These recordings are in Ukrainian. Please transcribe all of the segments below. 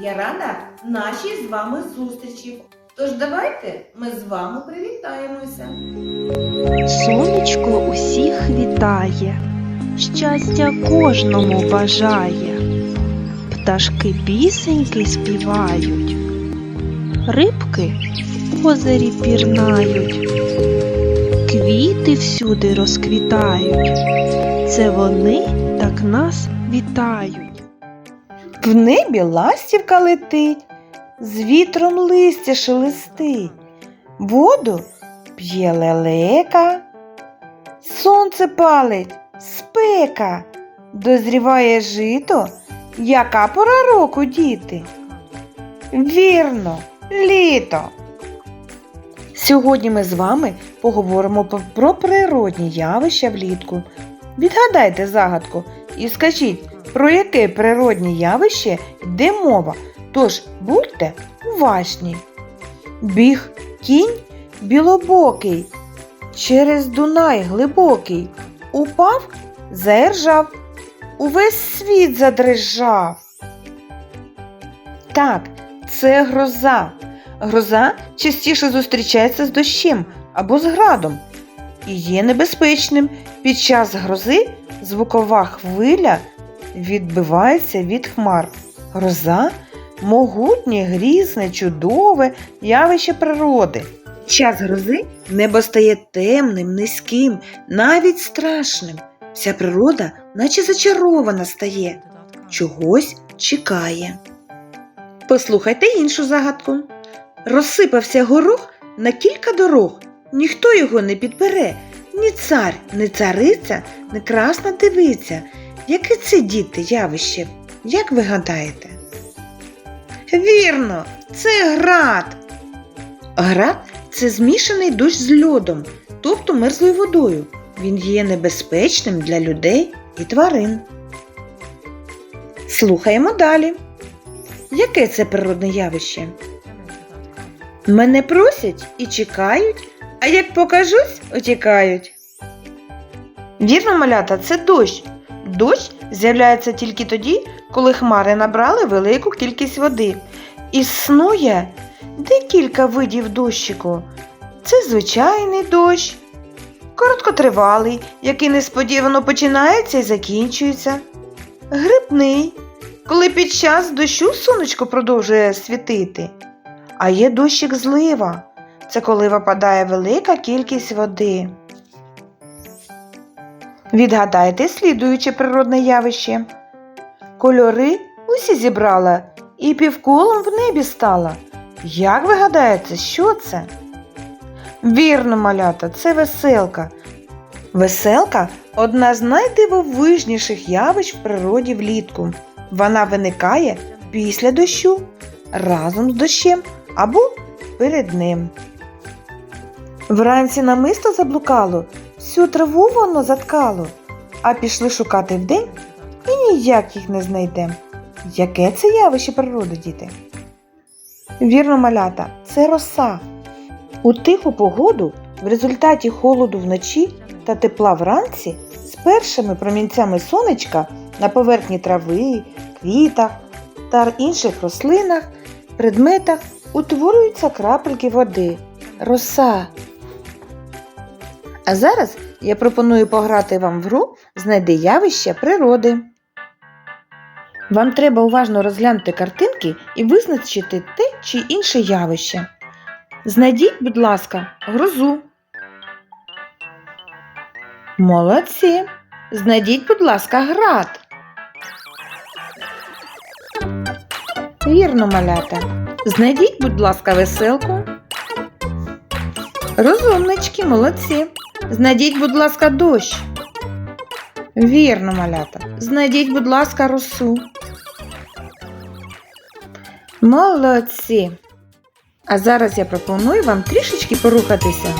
Я рада нашій з вами зустрічі. Тож давайте ми з вами привітаємося. Сонечко усіх вітає, щастя кожному бажає. Пташки пісеньки співають, рибки в озері пірнають, квіти всюди розквітають. Це вони так нас вітають. В небі ластівка летить, з вітром листя шелестить, воду п'є лелека, сонце палить, спека, дозріває жито, яка пора року, діти? Вірно, літо. Сьогодні ми з вами поговоримо про природні явища влітку. Відгадайте загадку і скажіть, про яке природнє явище йде мова, тож будьте уважні. Біг кінь білобокий, через Дунай глибокий, упав, заіржав, увесь світ задрижав. Так, це гроза. Гроза частіше зустрічається з дощем або з градом і є небезпечним. Під час грози звукова хвиля відбивається від хмар. Гроза могутнє, грізне, чудове явище природи. Час грози небо стає темним, низьким, навіть страшним. Вся природа, наче зачарована стає, чогось чекає. Послухайте іншу загадку. Розсипався горох на кілька дорог. Ніхто його не підбере, ні цар, ні цариця, ні красна дивиця. Яке це діти явище? Як ви гадаєте? Вірно, це град. Град це змішаний дощ з льодом, тобто мерзлою водою. Він є небезпечним для людей і тварин. Слухаємо далі. Яке це природне явище? Мене просять і чекають, а як покажусь, утікають. Вірно, малята, це дощ. Дощ з'являється тільки тоді, коли хмари набрали велику кількість води. Існує декілька видів дощику. Це звичайний дощ, короткотривалий, який несподівано починається і закінчується. Грибний, коли під час дощу сонечко продовжує світити. А є дощик злива. Це коли випадає велика кількість води. Відгадайте слідуюче природне явище. Кольори усі зібрала і півколом в небі стала. Як ви гадаєте, що це? Вірно, малята, це веселка. Веселка одна з найдивовижніших явищ в природі влітку. Вона виникає після дощу, разом з дощем або перед ним. Вранці намисто заблукало, всю траву воно заткало, а пішли шукати вдень і ніяк їх не знайдем. Яке це явище природи, діти? Вірно, малята, це роса. У тиху погоду в результаті холоду вночі та тепла вранці з першими промінцями сонечка на поверхні трави, квітах та інших рослинах, предметах утворюються крапельки води. Роса. А зараз я пропоную пограти вам в гру Знайди явище природи. Вам треба уважно розглянути картинки і визначити те чи інше явище. Знайдіть, будь ласка, грозу. Молодці. Знайдіть, будь ласка, град. Вірно, малята. Знайдіть, будь ласка, веселку. Розумнички, молодці. Знайдіть, будь ласка, дощ. Вірно, малята. Знайдіть, будь ласка, росу. Молодці. А зараз я пропоную вам трішечки порухатися.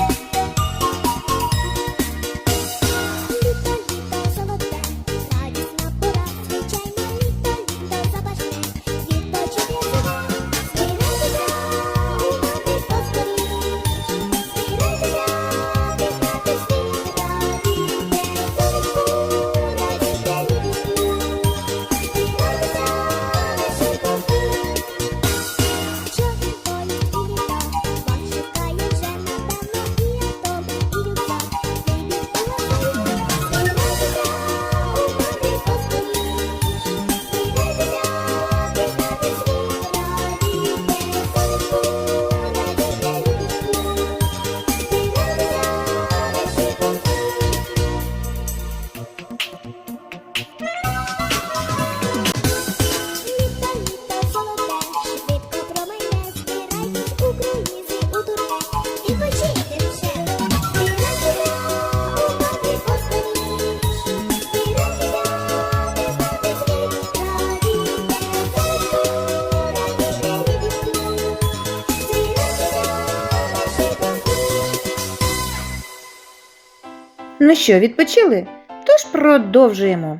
Ну що, відпочили? Тож продовжуємо.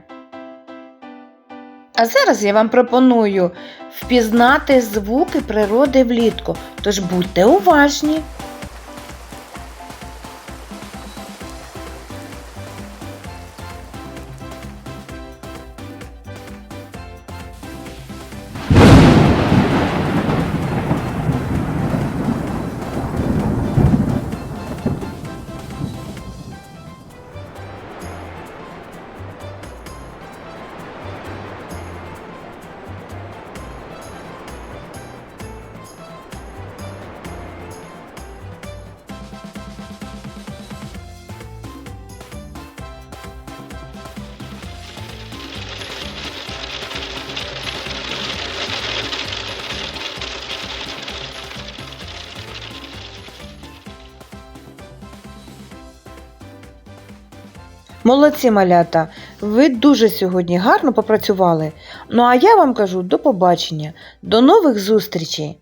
А зараз я вам пропоную впізнати звуки природи влітку. Тож будьте уважні. Молодці малята, ви дуже сьогодні гарно попрацювали. Ну а я вам кажу до побачення, до нових зустрічей!